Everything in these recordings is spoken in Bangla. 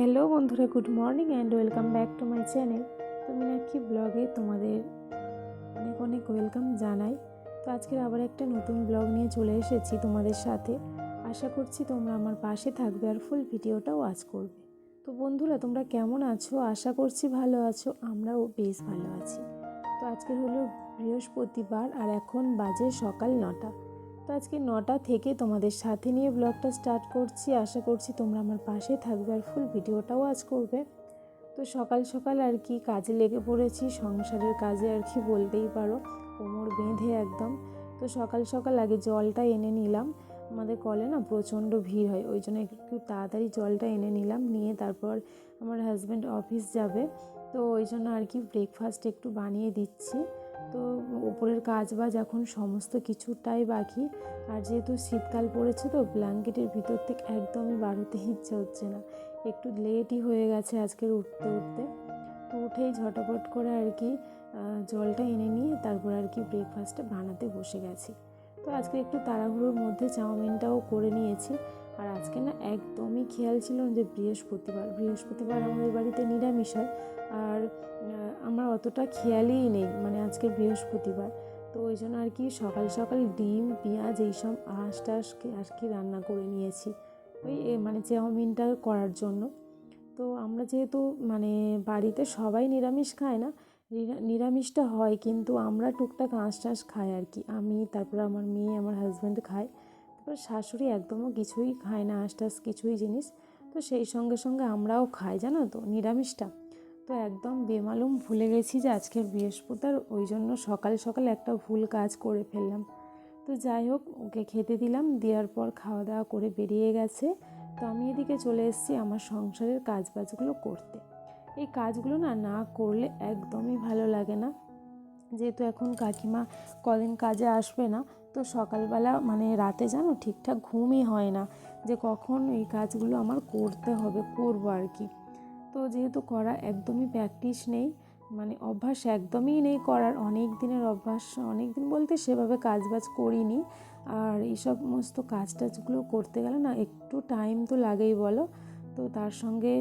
হ্যালো বন্ধুরা, good morning and welcome back to my channel. তো মীনাক্ষী ব্লগে তোমাদের অনেক অনেক ওয়েলকাম জানাই। তো আজকের আবার একটা নতুন ব্লগ নিয়ে চলে এসেছি তোমাদের সাথে। আশা করছি তোমরা আমার পাশে থাকবে আর ফুল ভিডিওটাও ওয়াচ করবে। তো বন্ধুরা, তোমরা কেমন আছো? আশা করছি ভালো আছো, আমরাও বেশ ভালো আছি। তো আজকে হলো বৃহস্পতিবার আর এখন বাজে সকাল নটা। তো আজকে নটা থেকে তোমাদের সাথে নিয়ে ব্লগটা স্টার্ট করছি। আশা করছি তোমরা আমার পাশে থাকবে আর ফুল ভিডিওটাও আজ করবে। তো সকাল সকাল আর কি কাজে লেগে পড়েছি, সংসারের কাজে আর কি বলতেই পারো, কোমর বেঁধে একদম। তো সকাল সকাল আগে জলটা এনে নিলাম। আমাদের কলে না প্রচণ্ড ভিড় হয়, ওই জন্য একটু তাড়াতাড়ি জলটা এনে নিলাম। নিয়ে তারপর আমার হাজব্যান্ড অফিস যাবে। তো ওই জন্য আর কি ব্রেকফাস্ট একটু বানিয়ে দিচ্ছি। তো উপরের কাজ বাজ এখন সমস্ত কিছুটাই বাকি। আর যেহেতু শীতকাল পড়েছে তো ব্ল্যাঙ্কেটের ভিতর থেকে একদমই বাড়তে ইচ্ছে হচ্ছে না। একটু লেটই হয়ে গেছে আজকের উঠতে উঠতে। তো উঠেই ঝটাপট করে আর কি জলটা এনে নিয়ে তারপর আর কি ব্রেকফাস্টটা বানাতে বসে গেছি। তো আজকে একটু তাড়াহুড়োর মধ্যে চাউমিনটাও করে নিয়েছি। আর আজকে না একদমই খেয়াল ছিল যে বৃহস্পতিবার বৃহস্পতিবার আমাদের বাড়িতে নিরামিষ হয় আর আমার অতটা খেয়ালই নেই মানে আজকে বৃহস্পতিবার। তো ওই জন্য আর কি সকাল সকাল ডিম, পেঁয়াজ এইসব আঁশ টাশকে আর কি রান্না করে নিয়েছি ওই মানে চাউমিনটা করার জন্য। তো আমরা যেহেতু মানে বাড়িতে সবাই নিরামিষ খায় না, নিরা- নিরামিষটা হয় কিন্তু আমরা টুকটাক আঁশ টাশ খাই আর কি। আমি, তারপর আমার মেয়ে, আমার হাজব্যান্ড খায়। শাশুড়ি একদমও কিছুই খায় না আঁশ টাশ কিছুই জিনিস। তো সেই সঙ্গে সঙ্গে আমরাও খাই, জানো তো, নিরামিষটা। তো একদম বেমালুম ভুলে গেছি যে আজকের বৃহস্পতিবার, ওই জন্য সকাল সকাল একটা ভুল কাজ করে ফেললাম। তো যাই হোক, ওকে খেতে দিলাম, দেওয়ার পর খাওয়া দাওয়া করে বেরিয়ে গেছে। তো আমি এদিকে চলে এসেছি আমার সংসারের কাজ বাজগুলো করতে। এই কাজগুলো না না করলে একদমই ভালো লাগে না। যেহেতু এখন কাকিমা কদিন কাজে আসবে না তো সকালবেলা মানে রাতে জানো ঠিকঠাক ঘুমই হয় না, যে কখন এই কাজগুলো আমার করতে হবে, করব আর কি। তো যেহেতু করা একদমই প্র্যাকটিস নেই মানে অভ্যাস একদমই নেই করার, অনেক দিনের অভ্যাস, অনেক দিন বলতে সেভাবে কাজ বাজ করিনি। আর এই সমস্ত কাজ টাজগুলো করতে গেলে না একটু টাইম তো লাগেই বলো। তো তার সঙ্গে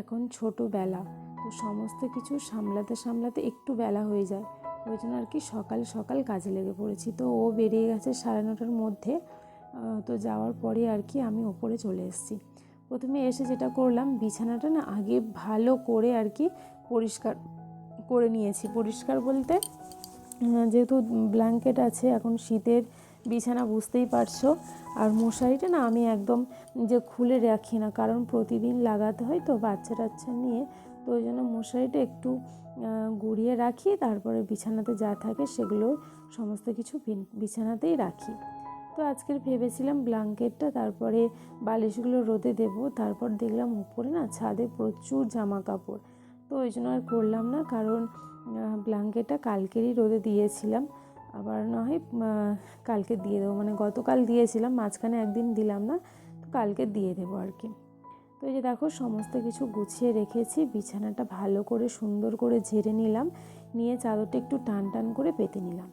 এখন ছোটোবেলা, তো সমস্ত কিছু সামলাতে সামলাতে একটু বেলা হয়ে যায়। ওই জন্য আর কি সকাল সকাল কাজে লেগে পড়েছি। তো ও বেরিয়ে গেছে সাড়ে নটার মধ্যে। তো যাওয়ার পরে আর কি আমি ওপরে চলে এসেছি। প্রথমে এসে যেটা করলাম, বিছানাটা না আগে ভালো করে আর কি পরিষ্কার করে নিয়েছি। পরিষ্কার বলতে যেহেতু ব্ল্যাঙ্কেট আছে, এখন শীতের বিছানা বুঝতেই পারছ। আর মশারিটা না আমি একদম যে খুলে রাখি না, কারণ প্রতিদিন লাগাতে হয় তো বাচ্চা টাচ্চা নিয়ে তো ওই জন্য মশারিটা একটু গুড়িয়ে রাখি, তারপরে বিছানাতে যা থাকে সেগুলো সমস্ত কিছু বিছানাতেই রাখি। তো আজকের ভেবেছিলাম ব্ল্যাঙ্কেটটা, তারপরে বালিশগুলো রোদে দেব, তারপর দেখলাম উপরে না ছাদে প্রচুর জামা কাপড় তো ওই জন্য আর করলাম না, কারণ ব্ল্যাঙ্কেটটা কালকেরই রোদে দিয়েছিলাম, আবার না হয় কালকে দিয়ে দেবো। মানে গতকাল দিয়েছিলাম, মাঝখানে একদিন দিলাম না, তো কালকে দিয়ে দেবো আর কি। তো এই যে দেখো, সমস্ত কিছু গুছিয়ে রেখেছি, বিছানাটা ভালো করে সুন্দর করে ঝেড়ে নিলাম, নিয়ে চাদরটা একটু টান টান করে পেতে নিলাম।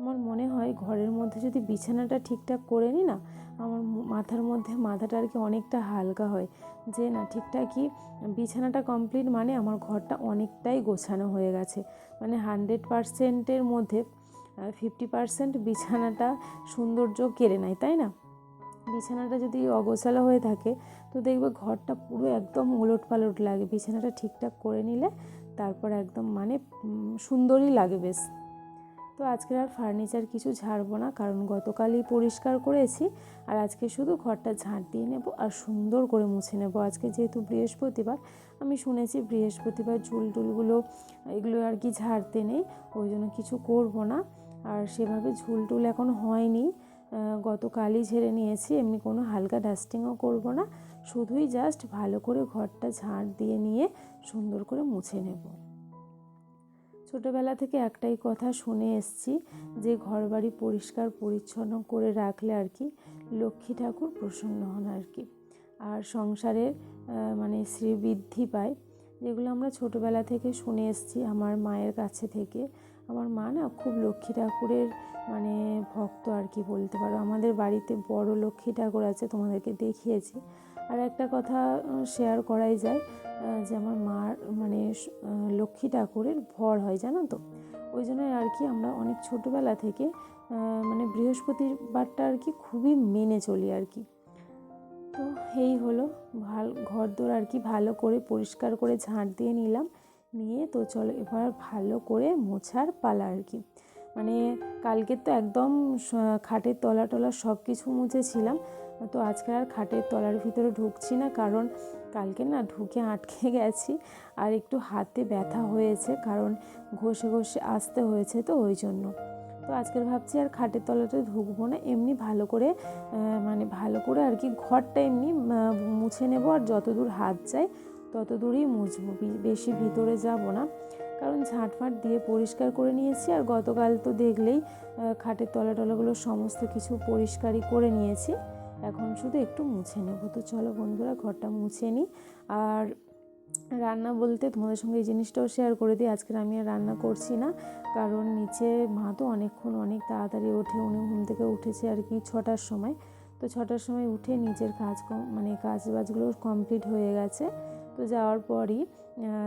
আমার মনে হয় ঘরের মধ্যে যদি বিছানাটা ঠিকঠাক করে নিই না, আমার মাথার মধ্যে মাথাটা আর কি অনেকটা হালকা হয়। যে না, ঠিকঠাকই বিছানাটা কমপ্লিট মানে আমার ঘরটা অনেকটাই গোছানো হয়ে গেছে। মানে হান্ড্রেড পারসেন্টের মধ্যে ফিফটি পারসেন্ট বিছানাটা সৌন্দর্য কেড়ে নেয়, তাই না? বিছানাটা যদি অগোছালো হয়ে থাকে, তো দেখবে ঘরটা পুরো একদম উলট পালট লাগে। বিছানাটা ঠিকঠাক করে নিলে তারপর একদম মানে সুন্দরই লাগে বেশ। তো আজকে আর ফার্নিচার কিছু ঝাড়বো না, কারণ গতকালই পরিষ্কার করেছি, আর আজকে শুধু ঘরটা ঝাঁট দিয়ে নেব আর সুন্দর করে মুছে নেব। আজকে যেহেতু বৃহস্পতিবার, আমি শুনেছি বৃহস্পতিবার চুল টুলগুলো, এগুলো আর কি ঝাড়তে নেই, ওই জন্য কিছু করব না। আর সেভাবে ঝুল টুল এখন হয়নি। গতকালই ঝেড়ে নিয়েছি, এমনি কোনো হালকা ডাস্টিংও করব না। শুধুই জাস্ট ভালো করে ঘরটা ঝাঁট দিয়ে নিয়ে সুন্দর করে মুছে নেব। ছোটোবেলা থেকে একটাই কথা শুনে এসছি, যে ঘরবাড়ি পরিষ্কার পরিচ্ছন্ন করে রাখলে আর কি লক্ষ্মী ঠাকুর প্রসন্ন হন আর কি। আর সংসারের মানে শ্রীবৃদ্ধি পায়, যেগুলো আমরা ছোটোবেলা থেকে শুনে এসছি আমার মায়ের কাছে থেকে। আমার মা না খুব লক্ষ্মী ঠাকুরের মানে ভক্ত আর কি বলতে পারো। আমাদের বাড়িতে বড় লক্ষ্মী ঠাকুর আছে, তোমাদেরকে দেখিয়েছি। আর একটা কথা শেয়ার করাই যায় যে আমার মার মানে লক্ষ্মী ঠাকুরের ভর হয়, জানো তো? ওই জন্য আর কি আমরা অনেক ছোটোবেলা থেকে মানে বৃহস্পতিবারটা আর কি খুবই মেনে চলি আর কি। তো এই হলো, ভালো ঘর দোর আর কি ভালো করে পরিষ্কার করে ঝাঁট দিয়ে নিলাম, নিয়ে তো চলো এবার ভালো করে মোছার পালা আর কি। মানে কালকে তো একদম খাটের তলা টলা সব কিছু মুছেছিলাম। তো আজকে আর খাটের তলার ভিতরে ঢুকছি না, কারণ কালকে না ঢুকে আটকে গেছি আর একটু হাতে ব্যথা হয়েছে, কারণ ঘষে ঘষে আসতে হয়েছে তো ওই জন্য। তো আজকের ভাবছি আর খাটের তলাতে ঢুকবো না, এমনি ভালো করে মানে ভালো করে আর কি ঘরটা এমনি মুছে নেব আর যত দূর হাত যায় তত দূরই মুছবো বেশি ভিতরে যাব না। কারণ ঝাঁটফাট দিয়ে পরিষ্কার করে নিয়েছি আর গতকাল তো দেখলেই খাটের তলা টলাগুলো সমস্ত কিছু পরিষ্কারই করে নিয়েছি। এখন শুধু একটু মুছে নেব। তো চলো বন্ধুরা, ঘরটা মুছে নিই। আর রান্না বলতে তোমাদের সঙ্গে এই জিনিসটাও শেয়ার করে দিই। আজকে আমি আর রান্না করছি না, কারণ নিচে মা তো অনেকক্ষণ অনেক তাড়াতাড়ি ওঠে, উনি ঘুম থেকে উঠেছে আর কি ছটার সময়। তো ছটার সময় উঠে নিজের কাজ মানে কাজ বাজগুলো কমপ্লিট হয়ে গেছে। তো যাওয়ার পরই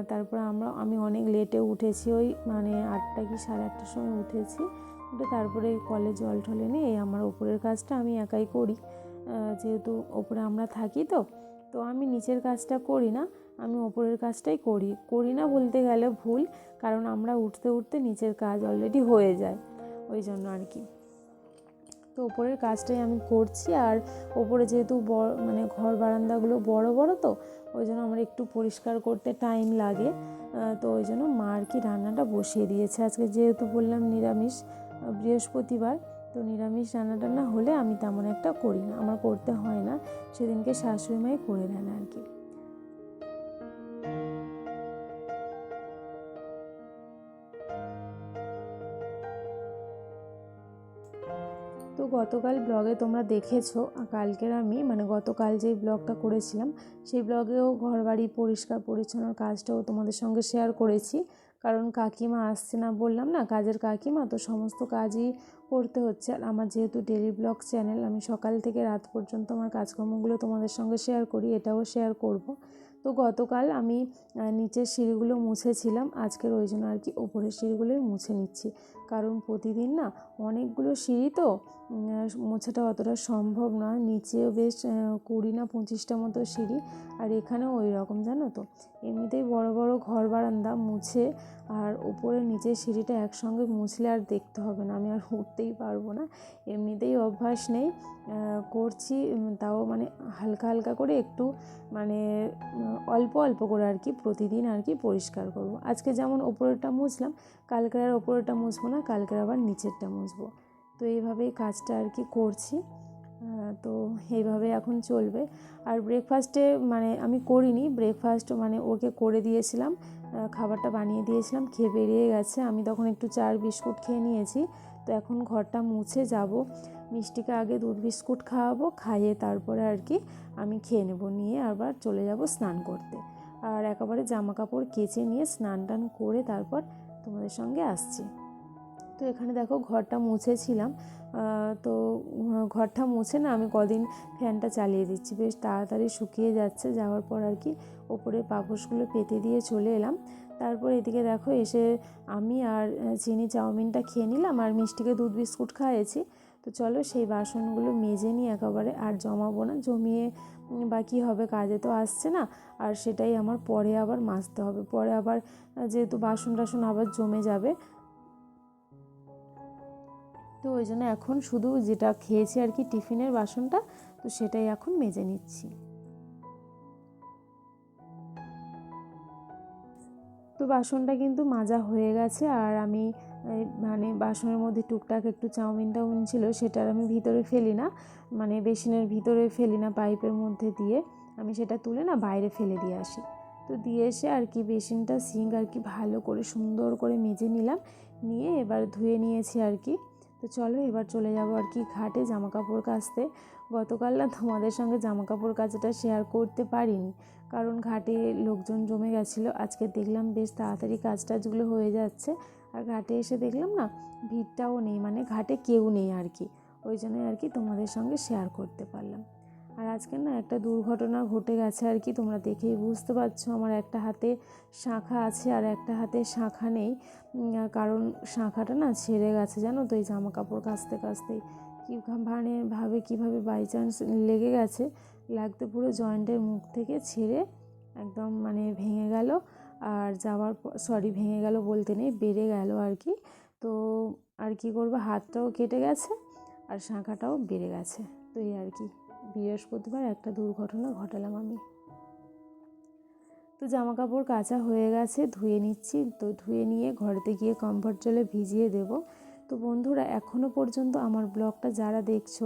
তারপর আমরা, আমি অনেক লেটে উঠেছি, ওই মানে আটটা কি সাড়ে আটটার সময় উঠেছি। উঠে তারপরে কলে জল ঠলে নিয়ে এই আমার ওপরের কাজটা আমি একাই করি। যেহেতু ওপরে আমরা থাকি তো তো আমি নিচের কাজটা করি না, আমি ওপরের কাজটাই করি। করি না বলতে গেলে ভুল, কারণ আমরা উঠতে উঠতে নিচের কাজ অলরেডি হয়ে যায়, ওই জন্য আর কি। তো ওপরের কাজটাই আমি করছি। আর ওপরে যেহেতু বড় মানে ঘর বারান্দাগুলো বড় বড় তো, ওই জন্য আমার একটু পরিষ্কার করতে টাইম লাগে। তো ওই জন্য মা আর কি রান্নাটা বসিয়ে দিয়েছে। আজকে যেহেতু বললাম নিরামিষ বৃহস্পতিবার, তো নিরামিষ রান্না টান্না হলে আমি তেমন একটা করি না। আমার করতে হয় না। সেদিনকে শাশুড়ি মাই করে দেন আর কি। গতকাল ব্লগে তোমরা দেখেছ কালকের আমি মানে গতকাল যেই ব্লগটা করেছিলাম, সেই ব্লগেও ঘরবাড়ি পরিষ্কার পরিচ্ছন্ন কাজটাও তোমাদের সঙ্গে শেয়ার করেছি। কারণ কাকিমা আসছে না বললাম না, কাজের কাকিমা, তো সমস্ত কাজই করতে হচ্ছে। আর আমার যেহেতু ডেলি ব্লগ চ্যানেল আমি সকাল থেকে রাত পর্যন্ত আমার কাজকর্মগুলো তোমাদের সঙ্গে শেয়ার করি, এটাও শেয়ার করব। তো গতকাল আমি নিচের সিঁড়িগুলো মুছেছিলাম, আজকের ওই জন্য আর কি ওপরের সিঁড়িগুলোই মুছে নিচ্ছি। কারণ প্রতিদিন না অনেকগুলো সিঁড়ি তো মোছাটা অতটা সম্ভব নয়। নিচেও বেশ কুড়ি না পঁচিশটা মতো সিঁড়ি। আর এখানেও ওই রকম, জানো তো? এমনিতেই বড় বড় ঘর বারান্দা মুছে আর ওপরে নিচের সিঁড়িটা একসঙ্গে মুছলে আর দেখতে হবে না। আমি আর উঠতেই পারব না। এমনিতেই অভ্যাস নেই করছি তাও মানে হালকা হালকা করে একটু মানে অল্প অল্প করে আর কি প্রতিদিন আর কি পরিষ্কার করব। আজকে যেমন ওপরেরটা মুছলাম কালকে আর ওপরেরটা মুছবো না। কালকের আবার নিচেরটা মুছবো। তো এইভাবেই কাজটা আর কি করছি। তো এইভাবে এখন চলবে। আর ব্রেকফাস্টে মানে আমি করিনি ব্রেকফাস্ট মানে ওকে করে দিয়েছিলাম খাবারটা বানিয়ে দিয়েছিলাম, খেয়ে বেরিয়ে গেছে। আমি তখন একটু চার বিস্কুট খেয়ে নিয়েছি। তো এখন ঘরটা মুছে যাব। মিষ্টিকে আগে দুধ বিস্কুট খাওয়াবো, খাইয়ে তারপরে আর কি আমি খেয়ে নেব। নিয়ে আবার চলে যাব স্নান করতে। আর একেবারে জামা কাপড় কেচে নিয়ে স্নান টান করে তারপর তোমাদের সঙ্গে আসছি। তো এখানে দেখো ঘরটা মুছেছিলাম। তো ঘরটা মুছে না আমি কদিন ফ্যানটা চালিয়ে দিচ্ছি। বেশ তাড়াতাড়ি শুকিয়ে যাচ্ছে, যাওয়ার পর আর কি ওপরে পাপোশগুলো পেতে দিয়ে চলে এলাম। তারপর এদিকে দেখো এসে আমি আর চিনি চাউমিনটা খেয়ে নিলাম আর মিষ্টিকে দুধ বিস্কুট খাইয়েছি তো চলো সেই বাসনগুলো মেজে নিই একেবারে আর জমাবো না, জমিয়ে বা কী হবে কাজে তো আসছে না। আর সেটাই আমার পরে আবার মাজতে হবে। পরে আবার যেহেতু বাসন টাসন আবার জমে যাবে তো ওই জন্য এখন শুধু যেটা খেয়েছি আর কি টিফিনের বাসনটা, তো সেটাই এখন মেজে নিচ্ছি। তো বাসনটা কিন্তু মাজা হয়ে গেছে আর আমি মানে বাসনের মধ্যে টুকটাক একটু চাউমিন টাউমিন ছিল সেটা আমি ভিতরে ফেলি না মানে বেসিনের ভিতরে ফেলি না পাইপের মধ্যে দিয়ে, আমি সেটা তুলে না বাইরে ফেলে দিয়ে আসি। তো দিয়ে এসে আর কি বেসিনটা সিঙ্ক আর কি ভালো করে সুন্দর করে মেজে নিলাম, নিয়ে এবার ধুয়ে নিয়েছি আর কি। তো চলো এবার চলে যাব আর কি ঘাটে জামা কাপড় কাচতে। গতকাল না তোমাদের সঙ্গে জামা কাপড় কাচাটা শেয়ার করতে পারিনি, কারণ ঘাটে লোকজন জমে গেছিল। আজকে দেখলাম বেশ তাড়াতাড়ি কাজ টাজগুলো হয়ে যাচ্ছে, আর ঘাটে এসে দেখলাম না ভিড়টাও নেই মানে ঘাটে কেউ নেই আর কি। ওই জন্যই আর কি তোমাদের সঙ্গে শেয়ার করতে পারলাম। আর আজকে না একটা দুর্ঘটনা ঘটে গেছে আর কি, তোমরা দেখেই বুঝতে পারছ। আমার একটা হাতে শাঁখা আছে আর একটা হাতে শাঁখা নেই। কারণ শাঁখাটা না ছেড়ে গেছে, জানো তো, এই জামা কাপড় কাচতে। কাচতেই কী মানে ভাবে, কীভাবে বাই চান্স লেগে গেছে, লাগতে পুরো জয়েন্টের মুখ থেকে ছেড়ে একদম মানে ভেঙে গেল। আর যাওয়ার সরি ভেঙে গেল বলতে নেই, বেড়ে গেল আর কি। তো আর কি করব, হাতটাও কেটে গেছে আর শাঁখাটাও বেড়ে গেছে, তো এই আর কি। বৃহস্পতিবার একটা দুর্ঘটনা ঘটালাম আমি। তো জামা কাপড় কাচা হয়ে গেছে, ধুয়ে নিচ্ছি। তো ধুয়ে নিয়ে ঘরেতে গিয়ে কমফর্ট জলে ভিজিয়ে দেব। তো বন্ধুরা এখনও পর্যন্ত আমার ব্লগটা যারা দেখছ,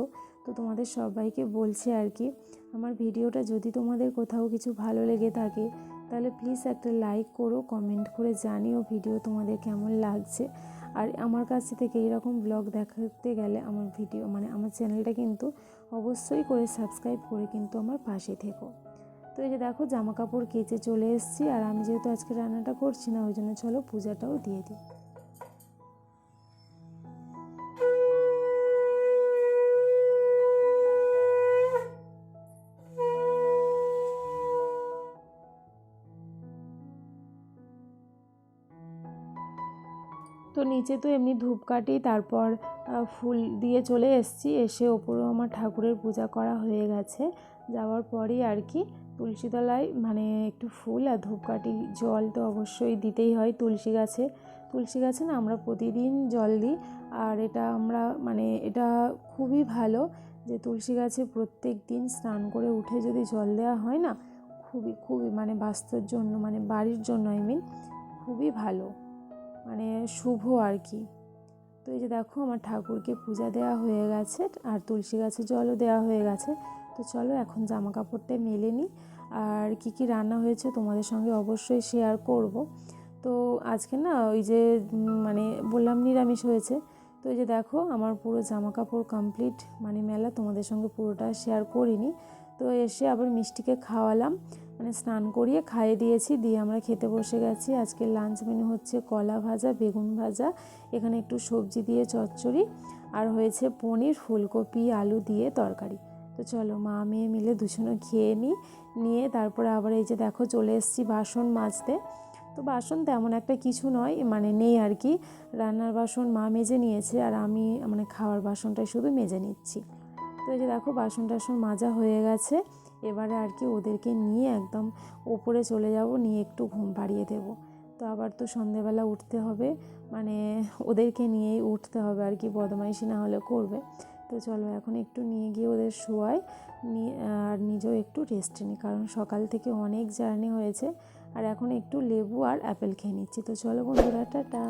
তো তোমাদের সবাইকে বলছে আর কি, আমার ভিডিওটা যদি তোমাদের কোথাও কিছু ভালো লেগে থাকে, তাহলে প্লিজ একটা লাইক করো কমেন্ট করে জানিও ভিডিও তোমাদের কেমন লাগছে। আর আমার কাছ থেকে এরকম ব্লগ দেখাতে গেলে আমার ভিডিও মানে আমার চ্যানেলটা কিন্তু অবশ্যই করে সাবস্ক্রাইব করে কিন্তু আমার পাশে থেকো। তো এই যে দেখো জামা কাপড় কেচে চলে এসেছি আর আমি যেহেতু আজকে রান্নাটা করছি না, ওই জন্য চলো পূজাটাও দিয়ে দিই। তো নিচে তো এমনি ধূপকাঠি তারপর ফুল দিয়ে চলে এসেছি। এসে ওপরেও আমার ঠাকুরের পূজা করা হয়ে গেছে। যাওয়ার পরেই আর কি তুলসী তলায় মানে একটু ফুল আর ধূপকাঠি জল তো অবশ্যই দিতেই হয় তুলসী গাছে। তুলসী গাছে না আমরা প্রতিদিন জল দিই আর এটা আমরা মানে এটা খুবই ভালো যে তুলসী গাছে প্রত্যেক দিন স্নান করে উঠে যদি জল দেওয়া হয় না, খুবই খুবই মানে বাস্তুর জন্য মানে বাড়ির জন্য আই মিন খুবই ভালো। মানে শুভ আর কি। তো এই যে দেখো আমার ঠাকুরকে পূজা দেওয়া হয়ে গেছে আর তুলসী গাছে জলও দেওয়া হয়ে গেছে। তো চলো এখন জামা কাপড়টা মেলে নিই। আর কি কি রান্না হয়েছে তোমাদের সঙ্গে অবশ্যই শেয়ার করব। তো আজকে না ওই যে মানে বললাম নিরামিষ হয়েছে। তো এই যে দেখো আমার পুরো জামা কাপড় কমপ্লিট মানে মেলা তোমাদের সঙ্গে পুরোটা শেয়ার করিনি। তো এসে আবার মিষ্টিকে খাওয়ালাম। মানে স্নান করিয়ে খাইয়ে দিয়েছি, দিয়ে আমরা খেতে বসে গেছি। আজকে লাঞ্চ মেনু হচ্ছে কলা ভাজা, বেগুন ভাজা, এখানে একটু সবজি দিয়ে চচ্চড়ি, আর হয়েছে পনির, ফুলকপি, আলু দিয়ে তরকারি। তো চলো, মা মেয়ে মিলে দুজনে খেয়ে নিই নিয়ে তারপরে আবার এই যে দেখো চলে এসেছি বাসন মাজতে। তো বাসন তেমন একটা কিছু নয় মানে নেই আর কি। রান্নার বাসন মা মেজে নিয়েছে, আর আমি মানে খাওয়ার বাসনটাই শুধু মেজে নিচ্ছি। তো এই যে দেখো বাসন টাসন মাজা হয়ে গেছে। এবারে আর কি ওদেরকে নিয়ে একদম ওপরে চলে যাব, নিয়ে একটু ঘুম পাড়িয়ে দেব। তো আবার তো সন্ধেবেলা উঠতে হবে মানে ওদেরকে নিয়েই উঠতে হবে আর কি, বদমাইশি না হলে করবে। তো চলো এখন একটু নিয়ে গিয়ে ওদের শোয়াই আর নিজেও একটু রেস্ট নিই কারণ সকাল থেকে অনেক জার্নি হয়েছে। আর এখন একটু লেবু আর অ্যাপেল খেয়ে নিচ্ছি। তো চলো বন্ধুরা, টাটা।